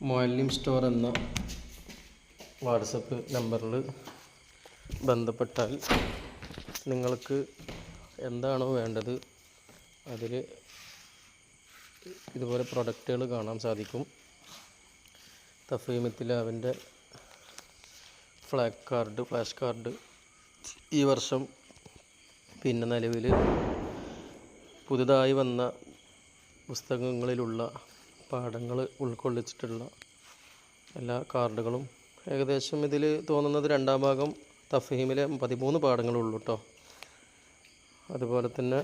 മൊയലിം store എന്ന WhatsApp നമ്പറിൽ ബന്ധപ്പെട്ടാൽ നിങ്ങൾക്ക് എന്താണോ വേണ്ടത് അതിൽ ഇതുപോലെ പ്രൊഡക്റ്റുകൾ കാണാൻ സാധിക്കും. തഫീമത്തിൽ അവന്റെ ഫ്ലാഗ് കാർഡ് ഫ്ലാഷ് കാർഡ് ഈ വർഷം പിന്നെ നിലവിൽ പുതുതായി വന്ന പുസ്തകങ്ങളിലുള്ള പാഠങ്ങൾ ഉൾക്കൊള്ളിച്ചിട്ടുള്ള എല്ലാ കാർഡുകളും. ഏകദേശം ഇതിൽ തോന്നുന്നത് രണ്ടാം ഭാഗം തഫീമിലെ പതിമൂന്ന് പാഠങ്ങളുള്ളൂ കേട്ടോ അതുപോലെ തന്നെ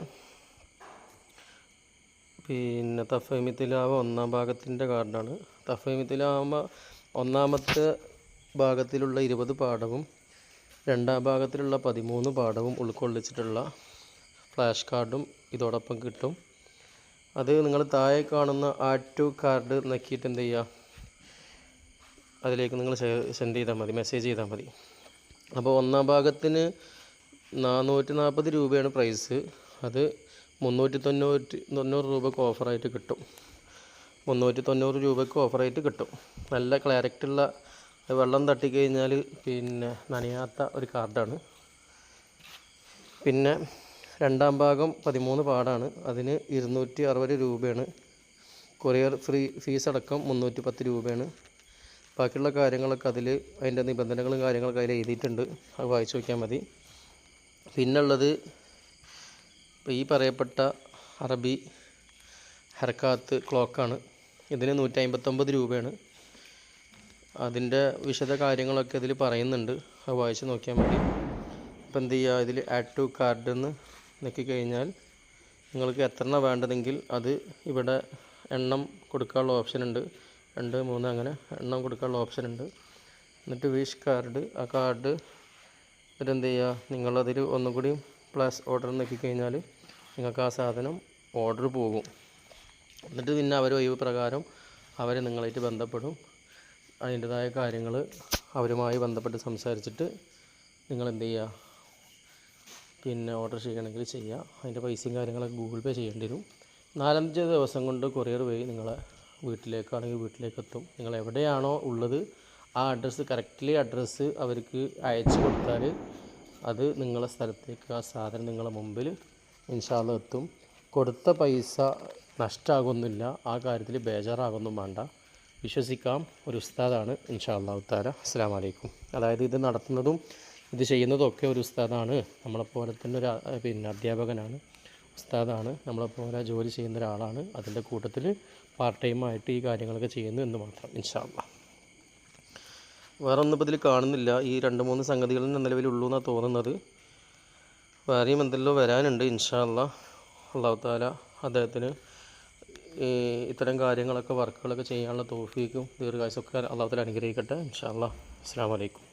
പിന്നെ തഫീമിത്തിലാവ ഒന്നാം ഭാഗത്തിന്റെ കാർഡാണ്. തഫീമിത്തിലാവുമ്പോൾ തിലാവ ഒന്നാമത്തെ ഭാഗത്തിലുള്ള ഇരുപത് പാഠവും രണ്ടാം ഭാഗത്തിലുള്ള പതിമൂന്ന് പാഠവും ഉൾക്കൊള്ളിച്ചിട്ടുള്ള ഫ്ലാഷ് കാർഡും ഇതോടൊപ്പം കിട്ടും. അത് നിങ്ങൾ താഴെ കാണുന്ന ആഡ് ടു കാർഡ് നക്കിയിട്ട് എന്ത് ചെയ്യുക അതിലേക്ക് നിങ്ങൾ സെൻഡ് ചെയ്താൽ മതി മെസ്സേജ് ചെയ്താൽ മതി. അപ്പോൾ ഒന്നാം ഭാഗത്തിന് നാനൂറ്റി നാൽപ്പത് രൂപയാണ് പ്രൈസ് അത് മുന്നൂറ്റി തൊണ്ണൂറ്റി തൊണ്ണൂറ് രൂപക്ക് ഓഫറായിട്ട് കിട്ടും. മുന്നൂറ്റി തൊണ്ണൂറ് രൂപയ്ക്ക് ഓഫറായിട്ട് കിട്ടും. നല്ല ക്ലാരിറ്റുള്ള വെള്ളം തട്ടിക്കഴിഞ്ഞാൽ പിന്നെ നനയാത്ത ഒരു കാർഡാണ് പിന്നെ രണ്ടാം ഭാഗം പതിമൂന്ന് പാടാണ്. അതിന് ഇരുന്നൂറ്റി അറുപത് രൂപയാണ്. കൊറിയർ ഫ്രീ ഫീസ് അടക്കം മുന്നൂറ്റി പത്ത് രൂപയാണ്. ബാക്കിയുള്ള കാര്യങ്ങളൊക്കെ അതിൽ അതിന്റെ നിബന്ധനകളും കാര്യങ്ങളൊക്കെ അതിൽ എഴുതിയിട്ടുണ്ട്. അത് വായിച്ചു നോക്കിയാൽ മതി. പിന്നുള്ളത് ഈ പറയപ്പെട്ട അറബി ഹർക്കാത്ത് ക്ലോക്കാണ്. ഇതിന് നൂറ്റി അമ്പത്തൊമ്പത് രൂപയാണ്. അതിന്റെ വിശദ കാര്യങ്ങളൊക്കെ ഇതിൽ പറയുന്നുണ്ട്. അത് വായിച്ച് നോക്കിയാൽ മതി. അപ്പോൾ എന്ത് ചെയ്യുക ഇതിൽ ആഡ് ടു കാർഡ് എന്ന് നോക്കി കഴിഞ്ഞാൽ നിങ്ങൾക്ക് എത്രണ്ണ വേണ്ടതെങ്കിൽ അത് ഇവിടെ എണ്ണം കൊടുക്കാനുള്ള ഓപ്ഷൻ ഉണ്ട്. രണ്ട് മൂന്ന് അങ്ങനെ എണ്ണം കൊടുക്കാനുള്ള ഓപ്ഷൻ ഉണ്ട്. എന്നിട്ട് വിഷ് കാർഡ് ആ കാർഡ് ഇതെന്ത് ചെയ്യുക നിങ്ങളതിൽ ഒന്നും കൂടി പ്ലസ് ഓർഡർ നോക്കി കഴിഞ്ഞാൽ നിങ്ങൾക്ക് ആ സാധനം ഓർഡർ പോകും. എന്നിട്ട് പിന്നെ അവർ ഒഴിവ് പ്രകാരം അവർ നിങ്ങളായിട്ട് ബന്ധപ്പെടും. അതിന്റെതായ കാര്യങ്ങൾ അവരുമായി ബന്ധപ്പെട്ട് സംസാരിച്ചിട്ട് നിങ്ങൾ എന്ത് ചെയ്യുക പിന്നെ ഓർഡർ ചെയ്യണമെങ്കിൽ ചെയ്യുക അതിന്റെ പൈസയും കാര്യങ്ങളൊക്കെ ഗൂഗിൾ പേ ചെയ്യേണ്ടി വരും. നാലഞ്ച് ദിവസം കൊണ്ട് കൊറിയർ വഴി നിങ്ങളെ വീട്ടിലേക്കാണെങ്കിൽ വീട്ടിലേക്ക് എത്തും നിങ്ങൾ എവിടെയാണോ ഉള്ളത് ആ അഡ്രസ്സ് കറക്റ്റ്ലി അഡ്രസ്സ് അവർക്ക് അയച്ചു കൊടുത്താൽ അത് നിങ്ങളെ സ്ഥലത്തേക്ക് ആ സാധനം നിങ്ങളെ മുമ്പിൽ ഇൻഷാല്ല എത്തും. കൊടുത്ത പൈസ നഷ്ടമാകൊന്നുമില്ല ആ കാര്യത്തിൽ ബേജാറാകൊന്നും വേണ്ട. വിശ്വസിക്കാം. ഒരു ഉസ്താദാണ് ഇൻഷാ അള്ളാഹു താല അസ്സാം വലൈക്കും അതായത് ഇത് നടത്തുന്നതും ഇത് ചെയ്യുന്നതൊക്കെ ഒരു ഉസ്താദാണ്. നമ്മളെപ്പോലെ തന്നെ ഒരു പിന്നെ അധ്യാപകനാണ്. ഉസ്താദാണ്. നമ്മളെപ്പോലെ ജോലി ചെയ്യുന്ന ഒരാളാണ്. അതിന്റെ കൂട്ടത്തിൽ പാർട്ട് ടൈമായിട്ട് ഈ കാര്യങ്ങളൊക്കെ ചെയ്യുന്നു എന്ന് മാത്രം ഇൻഷാ അള്ളാഹ് വേറെ ഒന്നും ഇപ്പോൾ ഇതിൽ കാണുന്നില്ല. ഈ രണ്ട് മൂന്ന് സംഗതികൾ നിലവിലുള്ളൂ എന്നാണ് തോന്നുന്നത്. വേറെയും എന്തെല്ലോ വരാനുണ്ട് ഇൻഷാ അള്ളാഹ് താല അദ്ദേഹത്തിന് ഇത്തരം കാര്യങ്ങളൊക്കെ വർക്കുകളൊക്കെ ചെയ്യാനുള്ള തോഫീക്കും ദീർഘായുസൊക്കെ അള്ളാഹു താല അനുഗ്രഹിക്കട്ടെ ഇൻഷാ അള്ളാഹ് അസ്സാം വലൈക്കും